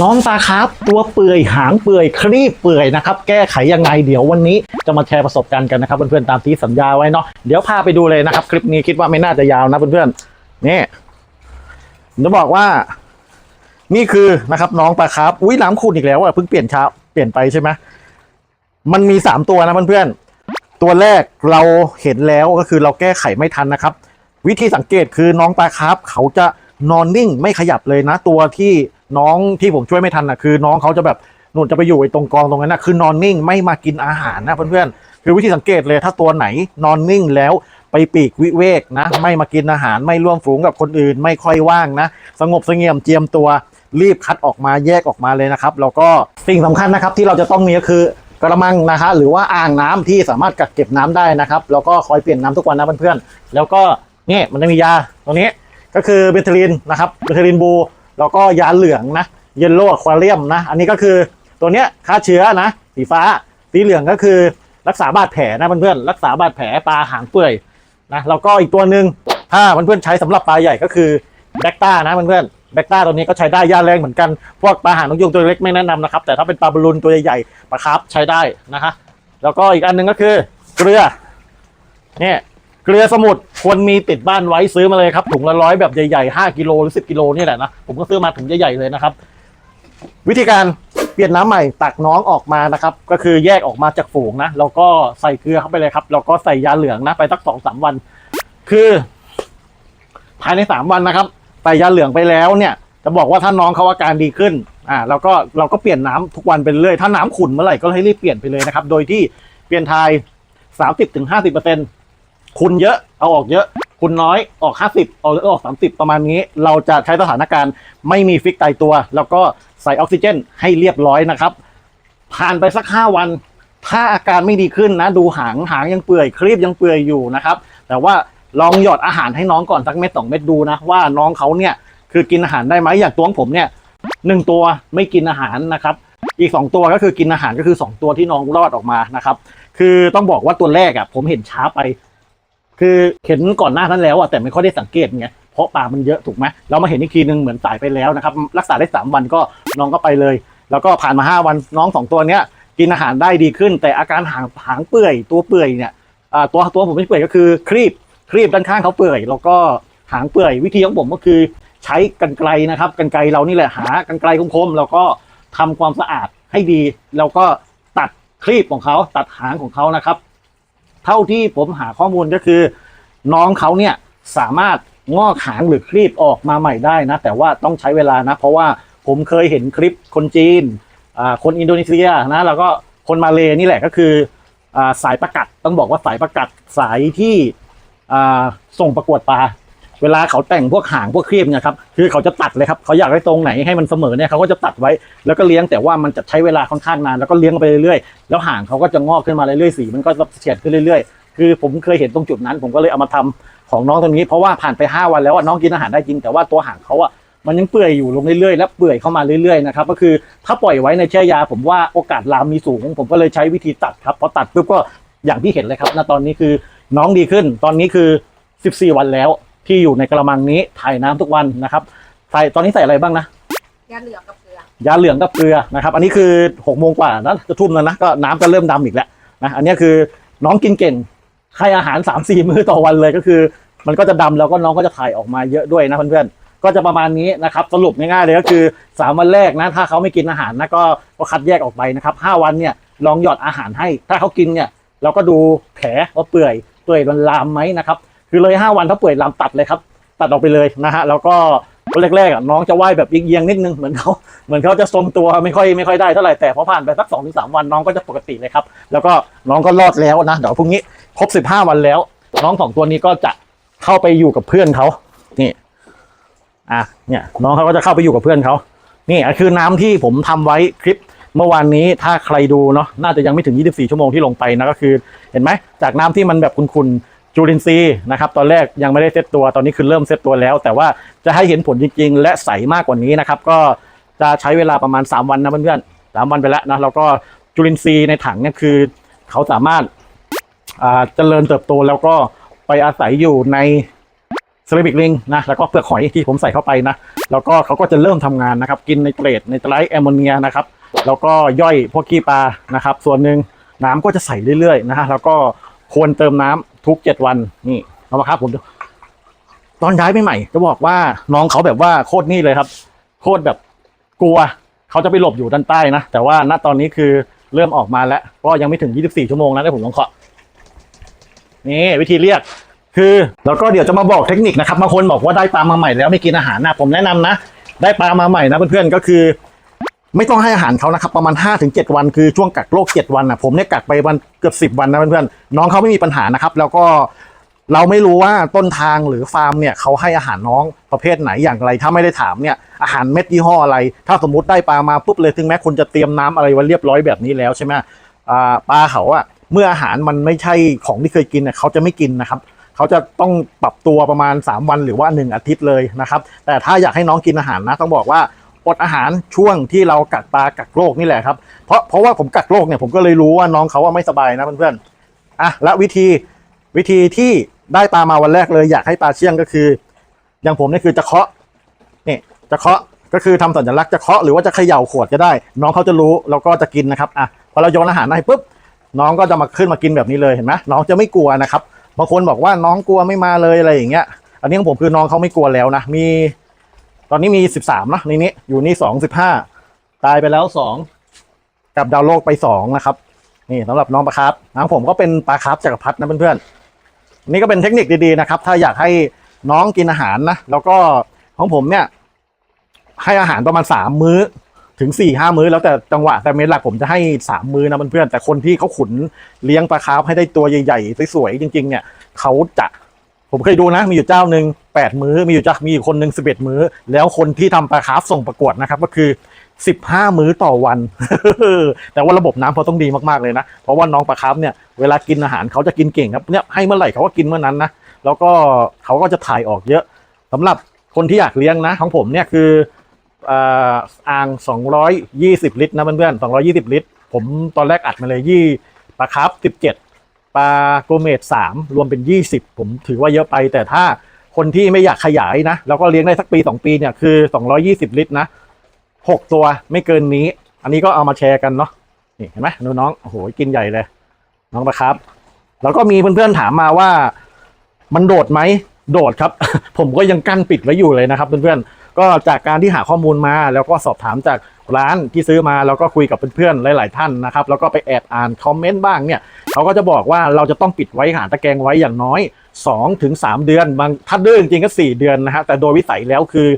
น้องตาครับ ตัวเปื่อยหางเปื่อยครีบเปื่อยนะครับ แก้ไขยังไงเดี๋ยววันนี้จะมาแชร์ประสบการณ์กันนะครับเพื่อนๆตามที่สัญญาไว้เนาะเดี๋ยวพาไปดูเลยนะครับ คลิปนี้คิดว่าไม่น่าจะยาวนะเพื่อนๆนี่จะบอกว่า นี่คือนะครับน้องปลาครับอุ้ยน้ำขุ่นอีกแล้วอะเพิ่งเปลี่ยนเช้าเปลี่ยนไปใช่ไหมมันมีสามตัวนะเพื่อนๆตัวแรกเราเห็นแล้วก็คือเราแก้ไขไม่ทันนะครับ วิธีสังเกตคือน้องปลาครับเขาจะนอนนิ่งไม่ขยับเลยนะ ตัวที่ น้องที่ผมช่วยไม่ทันนะคือ น้องเขาจะแบบหนุนจะไปอยู่ไอ้ตรงกองตรงนั้นนะคือนอนนิ่งไม่มากินอาหารนะเพื่อนๆคือวิธีสังเกตเลยถ้าตัวไหนนอนนิ่งแล้วไปปีกวิเวกนะ ไม่มากินอาหารไม่ร่วมฝูงกับคนอื่น ไม่ค่อยว่างนะ สงบสงเงียมเจียมตัวรีบคัดออกมาแยกออกมาเลยนะครับ แล้วก็สิ่งสำคัญนะครับที่เราจะต้องมีก็คือกระมังนะฮะหรือว่าอ่างน้ำที่สามารถกักเก็บน้ำได้นะครับ แล้วก็คอยเปลี่ยนน้ำทุกวันนะเพื่อนๆแล้วก็นี่มันจะมียาตรงนี้ก็คือเบทลินนะครับเบทลินบู แล้วก็ยาเหลืองนะเยลโล่ควาเรียมนะ อันนี้ก็คือตัวเนี้ยฆ่าเชื้อนะ สีฟ้า สีเหลืองก็คือรักษาบาดแผลนะเพื่อนๆรักษาบาดแผลปลาหางเปื่อยนะแล้วก็อีกตัวหนึ่งถ้าเพื่อนๆใช้สำหรับปลาใหญ่ก็คือแบคต้านะเพื่อนๆแบคต้าตัวนี้ก็ใช้ได้ยาแรงเหมือนกันพวกปลาหางนกยุงตัวเล็กไม่แนะนำนะครับ แต่ถ้าเป็นปลาบอลลูนตัวใหญ่ๆปลาคาร์ฟใช้ได้นะฮะแล้วก็อีกอันหนึ่งก็คือเกลือเนี่ย เกลือสมุทรควรมีติดบ้านไว้ซื้อมาเลยครับถุงละร้อยแบบใหญ่ๆ5กิโลหรือ 10 กิโลนี่แหละนะผมก็ซื้อมาถุงใหญ่ๆเลยนะครับ วิธีการเปลี่ยนน้ำใหม่ตักน้องออกมานะครับ ก็คือแยกออกมาจากฝูงนะแล้วก็ใส่เกลือเข้าไปเลยครับแล้วก็ใส่ยาเหลืองนะไปสักสองสามวัน คือ ภายในสามวันนะครับใส่ยาเหลืองไปแล้วเนี่ยจะบอกว่าถ้าน้องเขาอาการดีขึ้น อ่าเราก็เราก็เปลี่ยนน้ำทุกวันไปเรื่อย ถ้าน้ำขุ่นเมื่อไหร่ก็ให้รีบเปลี่ยนไปเลยนะครับ โดยที่เปลี่ยนทายสามสิบถึง ห้าสิบเปอร์เซ็นขุ่นเยอะเอาออกเยอะ คุณน้อยออก 50เอาออก 30 ประมาณนี้ เราจะใช้สถานการณ์ไม่มีฟิกตายตัว แล้วก็ใส่ออกซิเจนให้เรียบร้อยนะครับ ผ่านไปสัก 5 วัน ถ้าอาการไม่ดีขึ้นนะ ดูหางหางยังเปื่อยครีบยังเปื่อยอยู่นะครับ แต่ว่าลองหยอดอาหารให้น้องก่อนสักเม็ดสองเม็ดดูนะ ว่าน้องเขาเนี่ยคือกินอาหารได้ไหมอย่างตัวของผมเนี่ยหนึ่งตัวไม่กินอาหารนะครับ อีกสองตัวก็คือกินอาหารก็คือสองตัวที่น้องรอดออกมานะครับ คือต้องบอกว่าตัวแรกอะผมเห็นช้าไป คือเห็นก่อนหน้านั้นแล้วอะแต่ไม่ค่อยได้สังเกตไงเพราะปลามันเยอะถูกไหมเรามาเห็นอีกทีนึงเหมือนตายไปแล้วนะครับรักษาได้สามวันก็น้องก็ไปเลย แล้วก็ผ่านมาห้าวันน้องสองตัวเนี้ยกินอาหารได้ดีขึ้น แต่อาการหางหางเปื่อยตัวเปื่อยเนี่ยตัวตัวผมไม่เปื่อยก็คือครีบครีบด้านข้างเขาเปื่อย แล้วก็หางเปื่อยวิธีของผมก็คือ ใช้กันไกลนะครับกันไกลเรานี่แหละหากันไกลคมๆแล้วก็ทำความสะอาดให้ดี แล้วก็ตัดครีบของเขาตัดหางของเขานะครับ ท่าที่ผมหาข้อมูลก็คือ น้องเขาเนี่ยสามารถงอกหางหรือครีบออกมาใหม่ได้นะ แต่ว่าต้องใช้เวลานะ เพราะว่าผมเคยเห็นคลิปคนจีนอ่าคนอินโดนีเซียนะแล้วก็คนมาเลนี่แหละก็คืออ่าสายประกัดต้องบอกว่าสายประกัดสายที่อ่าส่งประกวดปลา เวลาเขาแต่งพวกหางพวกครีบเนี่ยครับคือเขาจะตัดเลยครับเขาอยากได้ตรงไหนให้มันเสมอเนี่ยเขาก็จะตัดไว้แล้วก็เลี้ยงแต่ว่ามันจะใช้เวลาค่อนข้างนานแล้วก็เลี้ยงไปเรื่อยๆแล้วหางเขาก็จะงอกขึ้นมาเรื่อยๆสีมันก็จะเฉียดขึ้นเรื่อยๆ คือผมเคยเห็นตรงจุดนั้น ผมก็เลยเอามาทำของน้องตรงนี้เพราะว่าผ่านไป 5 วันแล้วน้องกินอาหารได้จริงแต่ว่าตัวหางเขาอะมันยังเปื่อยอยู่ลงเรื่อยๆ และเปื่อยเข้ามาเรื่อยๆนะครับก็คือถ้าปล่อยไว้ในแช่ยา ผมว่าโอกาสลามมีสูง ผมก็เลยใช้วิธีตัดครับพอตัดปุ๊บก็อย่างที่เห็นเลยครับณตอนนี้คือน้องดีขึ้น ตอนนี้คือ 14 วันแล้ว ที่อยู่ในกระมังนี้ถ่ายน้ำทุกวันนะครับใส่ตอนนี้ใส่อะไรบ้างนะ ยาเหลืองกับเกลือยาเหลืองกับเกลือนะครับ อันนี้คือหกโมงกว่านะจะทุ่มแล้วนะก็น้ำก็เริ่มดำอีกแล้วนะอันนี้คือน้องกินเก่งให้อาหาร3ามสี่มื้อต่อวันเลยก็คือ มันก็จะดำแล้วก็น้องก็จะถ่ายออกมาเยอะด้วยนะเพื่อนๆก็จะประมาณนี้นะครับสรุปง่ายๆเลยก็คือสามวันแรกนะถ้าเขาไม่กินอาหารนะก็ก็คัดแยกออกไปนะครับห้าวันเนี่ยลองหยอดอาหารให้ ถ้าเขากินเนี่ยเราก็ดูแผลว่าเปื่อยเปื่อยมันลามไหมนะครับ คือเลยห้าวันถ้าเปื่อยลามตัดเลยครับ ตัดออกไปเลยนะฮะแล้วก็วันแรกๆอะน้องจะว่ายแบบเอียงๆนิดนึงเหมือนเขาเหมือนเขาจะทรงตัวไม่ค่อยไม่ค่อยได้เท่าไหร่แต่พอผ่านไปสักสองถึงสามวันน้องก็จะปกติเลยครับ แล้วก็น้องก็รอดแล้วนะเดี๋ยวพรุ่งนี้ครบสิบห้าวันแล้ว น้องสองตัวนี้ก็จะเข้าไปอยู่กับเพื่อนเขานี่อะเนี่ยน้องเขาก็จะเข้าไปอยู่กับเพื่อนเขานี่คือน้ำที่ผมทำไว้คลิปเมื่อวานนี้ถ้าใครดูเนาะน่าจะยังไม่ถึง 24 ชั่วโมงที่ลงไปนะก็คือ เห็นไหมจากน้ำที่มันแบบคุณๆ จุลินทรีย์นะครับตอนแรกยังไม่ได้เซตตัวตอนนี้คือเริ่มเซตตัวแล้ว แต่ว่าจะให้เห็นผลจริง ๆ และใสมากกว่านี้นะครับ ก็จะใช้เวลาประมาณ 3 วันนะเพื่อนๆสามวันไปแล้วนะแล้วก็จุลินทรีย์ในถังเนี่ยคือ เขาสามารถอ่าเจริญเติบโตแล้วก็ไปอาศัยอยู่ในเซรามิกลิงนะแล้วก็เปลือกหอยที่ผมใส่เข้าไปนะ แล้วก็เขาก็จะเริ่มทำงานนะครับ กินในเกรดในไตรแอมโมเนียนะครับ แล้วก็ย่อยพวกขี้ปลานะครับ ส่วนหนึ่งน้ำก็จะใส่เรื่อยๆนะฮะแล้วก็ควรเติมน้ำ ทุกเจ็ดวันนี่เอามาครับผมตอนย้ายใหม่จะบอกว่าน้องเขาแบบว่าโคตรนี่เลยครับ โคตรแบบกลัวเขาจะไปหลบอยู่ด้านใต้นะ แต่ว่าณตอนนี้คือเริ่มออกมาแล้วก็ยังไม่ถึง 24 ชั่วโมงนะที่ผมลองเคาะนี่วิธีเรียกคือแล้วก็เดี๋ยวจะมาบอกเทคนิคนะครับบางคนบอกว่าได้ปลามาใหม่แล้วไม่กินอาหารนะผมแนะนำนะ ได้ปลามาใหม่นะเพื่อนๆก็คือ ไม่ต้องให้อาหารเขานะครับประมาณ 5-7 วันคือช่วงกักโรค7วันนะผมเนี่ยกักไปวันเกือบ10 วันนะเพื่อนๆน้องเขาไม่มีปัญหานะครับ แล้วก็เราไม่รู้ว่าต้นทางหรือฟาร์มเนี่ยเขาให้อาหารน้องประเภทไหนอย่างไร ถ้าไม่ได้ถามเนี่ยอาหารเม็ดยี่ห้ออะไร ถ้าสมมติได้ปลามาปุ๊บเลยถึงแม้คุณจะเตรียมน้ำอะไรไว้เรียบร้อยแบบนี้แล้วใช่ไหมปลาเขาอะเมื่ออาหารมันไม่ใช่ของที่เคยกินเนี่ยเขาจะไม่กินนะครับเขาจะต้องปรับตัวประมาณ 3 วันหรือว่า 1 อาทิตย์เลยนะครับแต่ถ้าอยากให้น้องกินอาหารนะต้องบอกว่า อดอาหารช่วงที่เรากักปลากักโรคนี่แหละครับเพราะเพราะว่าผมกักโรคเนี่ยผมก็เลยรู้ว่าน้องเขาว่าไม่สบายนะเพื่อนๆอะและวิธีวิธีที่ได้ปลามาวันแรกเลยอยากให้ปลาเชี่ยงก็คือ อย่างผมเนี่ยคือจะเคาะนี่จะเคาะก็คือทำสัญลักษณ์จะเคาะหรือว่าจะเขย่าขวดก็ได้ น้องเขาจะรู้แล้วก็จะกินนะครับอะพอเราโยนอาหารให้ปุ๊บน้องก็จะมาขึ้นมากินแบบนี้เลยเห็นไหมน้องจะไม่กลัวนะครับบางคนบอกว่าน้องกลัวไม่มาเลยอะไรอย่างเงี้ยอันนี้ของผมคือน้องเขาไม่กลัวแล้วนะมี ตอนนี้มีสิบสามนะในนี้อยู่นี่สองสิบห้าตายไปแล้วสองกับดาวโลกไปสองนะครับ นี่สำหรับน้องปลาครับน้องผมก็เป็นปลาครับจักรพรรดินะเพื่อนๆนี่ก็เป็นเทคนิคดีๆนะครับ ถ้าอยากให้น้องกินอาหารนะแล้วก็ของผมเนี่ย ให้อาหารประมาณสามมื้อถึงสี่ห้ามื้อแล้วแต่จังหวะแต่เมนหลักผมจะให้สามมื้อนะเพื่อนๆแต่คนที่เขาขุนเลี้ยงปลาคาร์ฟให้ได้ตัวใหญ่ๆสวยๆจริง ๆ เนี่ยเขาจะ ผมเคยดูนะ มีอยู่เจ้าหนึ่งแปดมื้อ มีอยู่จ้ามีอยู่คนหนึ่งสิบเอ็ดมื้อ แล้วคนที่ทำปลาคาร์ฟส่งประกวดนะครับ ก็คือสิบห้ามื้อต่อวัน แต่ว่าระบบน้ำเขาต้องดีมากๆเลยนะ เพราะว่าน้องปลาคาร์ฟเนี่ยเวลากินอาหารเขาจะกินเก่งครับเนี่ยให้เมื่อไหร่เขาก็กินเมื่อนั้นนะแล้วก็เขาก็จะถ่ายออกเยอะสำหรับคนที่อยากเลี้ยงนะของผมเนี่ยคืออ่าอ่าง 220 ลิตรนะเพื่อนๆ220 ลิตร ผมตอนแรกอัดมาเลยยี่ปลาคาร์ฟ17 ปลาโกเมด3รวมเป็น 20 ผมถือว่าเยอะไป แต่ถ้าคนที่ไม่อยากขยายนะ แล้วก็เลี้ยงได้สักปี 2 ปีเนี่ยคือ 220 ลิตรนะ 6 ตัวไม่เกินนี้ อันนี้ก็เอามาแชร์กันเนาะนี่เห็นไหมดูน้องโอ้โหกินใหญ่เลย น้องปลาคร์ฟแล้วก็มีเพื่อนๆถามมาว่ามันโดดไหมโดดครับ ผมก็ยังกั้นปิดไว้อยู่เลยนะครับเพื่อนๆ ก็จากการที่หาข้อมูลมาแล้วก็สอบถามจากร้านที่ซื้อมาแล้วก็คุยกับเพื่อนๆหลาย ๆ ท่านนะครับแล้วก็ไปแอบอ่านคอมเมนต์บ้างเนี่ยเขาก็จะบอกว่าเราจะต้องปิดไว้หาตะแกรงไว้อย่างน้อย2ถึง3เดือนบางถ้าดื้อจริงก็ 4 เดือนนะฮะแต่โดยวิสัยแล้วคือ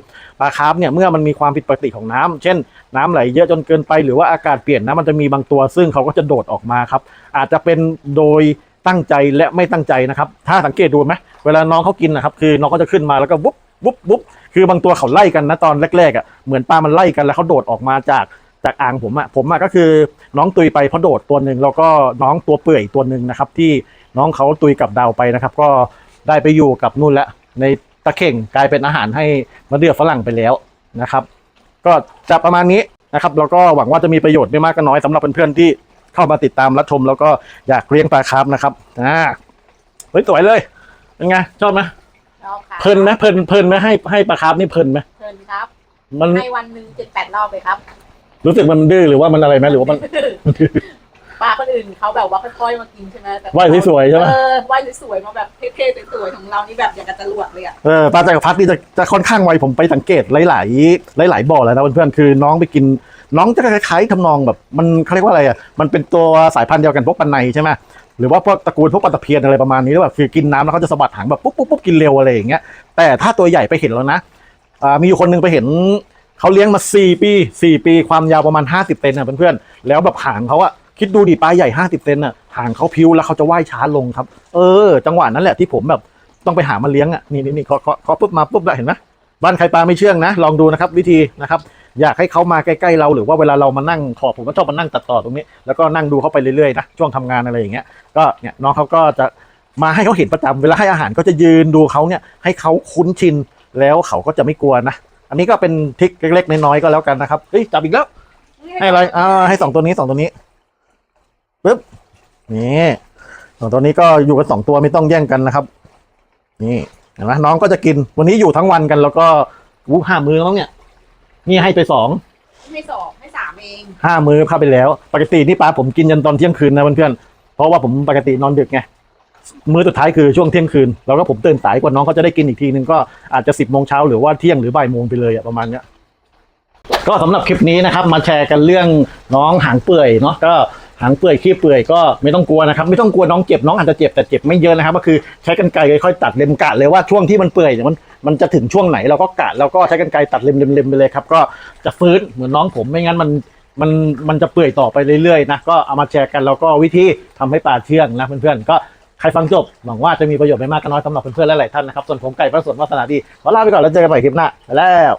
ปลาคาร์ฟเนี่ยเมื่อมันมีความผิดปกติของน้ำเช่น น้ำไหลเยอะจนเกินไปหรือว่าอากาศเปลี่ยนนะมันจะมีบางตัว ซึ่งเขาก็จะโดดออกมาครับอาจจะเป็นโดยตั้งใจและไม่ตั้งใจนะครับถ้าสังเกตดูไหมเวลาน้องเขากินนะครับคือน้องก็จะขึ้นมาแล้วก็วุบ วุบวุบคือบางตัวเขาไล่กันนะตอนแรกๆอะเหมือนปลามันไล่กันแล้วเขาโดดออกมาจากจากอ่างผมอะผมอะก็คือน้องตุยไปเพราะโดดตัวหนึ่งแล้วก็น้องตัวเปื่อยตัวหนึ่งนะครับ ที่น้องเขาตุยกับดาวไปนะครับ ก็ได้ไปอยู่กับนู่นแล้วในตะเข่งกลายเป็นอาหารให้มะเดื่อฝรั่งไปแล้วนะครับ ก็จะประมาณนี้นะครับแล้วก็หวังว่าจะมีประโยชน์ไม่มากก็น้อยสำหรับเพื่อนๆที่เข้ามาติดตามรับชม แล้วก็อยากเลี้ยงปลาคาร์ฟนะครับอ่าเฮ้ยสวยเลยเป็นไงชอบไหม เพลินไหมเพลินเพลินไหมให้ให้ปลาคาร์ฟนี่เพลินไหมเพลินครับ มันให้วันหนึ่งเจ็ดแปดรอบเลยครับ รู้สึกมันดื้อหรือว่ามันอะไรไหมหรือว่ามันปลาคนอื่นเขาแบบว่าค่อยๆมากินใช่ไหมแต่ว่ายสวยๆใช่ไหมเออว่ายสวยๆมาแบบเท่ๆสวยๆของเรานี่แบบอย่างกับจรวดเลยอะเออปลาจักรพรรดินี่จะจะค่อนข้างไวผมไปสังเกตหลายๆหลายๆบ่อแล้วนะเพื่อนๆคือน้องไปกินน้องจะคล้ายๆทำนองแบบมันเขาเรียกว่าอะไรอะมันเป็นตัวสายพันธุ์เดียวกันพวกปันในใช่ไหม หรือว่าพวกตระกูลพวกปลาตะเพียนอะไรประมาณนี้หรือแบบคือกินน้ำแล้วเขาจะสะบัดหางแบบปุ๊บปุ๊บปุ๊บกินเร็วอะไรอย่างเงี้ยแต่ถ้าตัวใหญ่ไปเห็นแล้วนะอ่ามีอยู่คนหนึงไปเห็นเขาเลี้ยงมาสี่ปีสี่ปีความยาวประมาณห้าสิบเซนอะเพื่อนๆแล้วแบบหางเขาอะคิดดูดิปลาใหญ่ห้าสิบเซนอะหางเขาพิ้วแล้วเขาจะว่ายช้าลงครับ เออ จังหวะนั้นแหละที่ผมแบบต้องไปหามาเลี้ยงอะนี่นี่นี่เคาเคาเคาปุ๊บมาปุ๊บแล้วเห็นไหม บ้านใครปลาไม่เชื่องนะ ลองดูนะครับวิธีนะครับ อยากให้เขามาใกล้ๆเราหรือว่าเวลาเรามานั่งขอบผมก็ชอบมานั่งตัดต่อตรงนี้ แล้วก็นั่งดูเขาไปเรื่อยๆนะช่วงทำงานอะไรอย่างเงี้ยก็เนี่ยน้องเขาก็จะมาให้เขาเห็นประจำเวลาให้อาหารก็จะยืนดูเขาเนี่ยให้เขาคุ้นชินแล้วเขาก็จะไม่กลัวนะอันนี้ก็เป็นทริคเล็กๆน้อยๆก็แล้วกันนะครับเฮ้ยจับอีกแล้ว ให้อะไรอ่าให้สองตัวนี้สองตัวนี้ปึ๊บนี่สองตัวนี้ก็อยู่กันสองตัวไม่ต้องแย่งกันนะครับ นี่ เห็นไหมน้องก็จะกินวันนี้อยู่ทั้งวันกัน แล้วก็วูห้ามือแล้วมั้งเนี่ย นี่ให้ไปสองไม่สองไม่สามเองห้ามื้อเข้าไปแล้ว ปกตินี่ป้าผมกินยันตอนเที่ยงคืนนะเพื่อนๆเพราะว่าผมปกตินอนดึกไงมื้อสุดท้ายคือช่วงเที่ยงคืน แล้วก็ผมตื่นสายกว่าน้องเขาจะได้กินอีกทีนึงก็อาจจะสิบโมงเช้าหรือว่าเที่ยงหรือบ่ายโมงไปเลยอะประมาณเนี้ยก็สำหรับคลิปนี้นะครับ มาแชร์กันเรื่องน้องหางเปื่อยเนาะก็ หางเปื่อยขี้เปื่อยก็ไม่ต้องกลัวนะครับ ไม่ต้องกลัวน้องเจ็บน้องอาจจะเจ็บแต่เจ็บไม่เยอะนะครับ ก็คือใช้กันไกรค่อยๆตัดเล็มกะเลยว่าช่วงที่มันเปื่อยมันมันจะถึงช่วงไหนเราก็กะแล้วก็ใช้กันไกรตัดเล็มๆไปเลยครับก็จะฟื้นเหมือนน้องผมไม่งั้นมันมันมันจะเปื่อยต่อไปเรื่อยๆนะก็เอามาแชร์กันแล้วก็วิธีทำให้ปลาเชื่องนะเพื่อนๆก็ใครฟังจบหวังว่าจะมีประโยชน์ไม่มากก็น้อยสำหรับเพื่อนๆและหลายท่านนะครับส่วนผมไก่ประสดวาสนาดีขอลาไปก่อนแล้วเจอกันใหม่คลิปหน้าไปแล้ว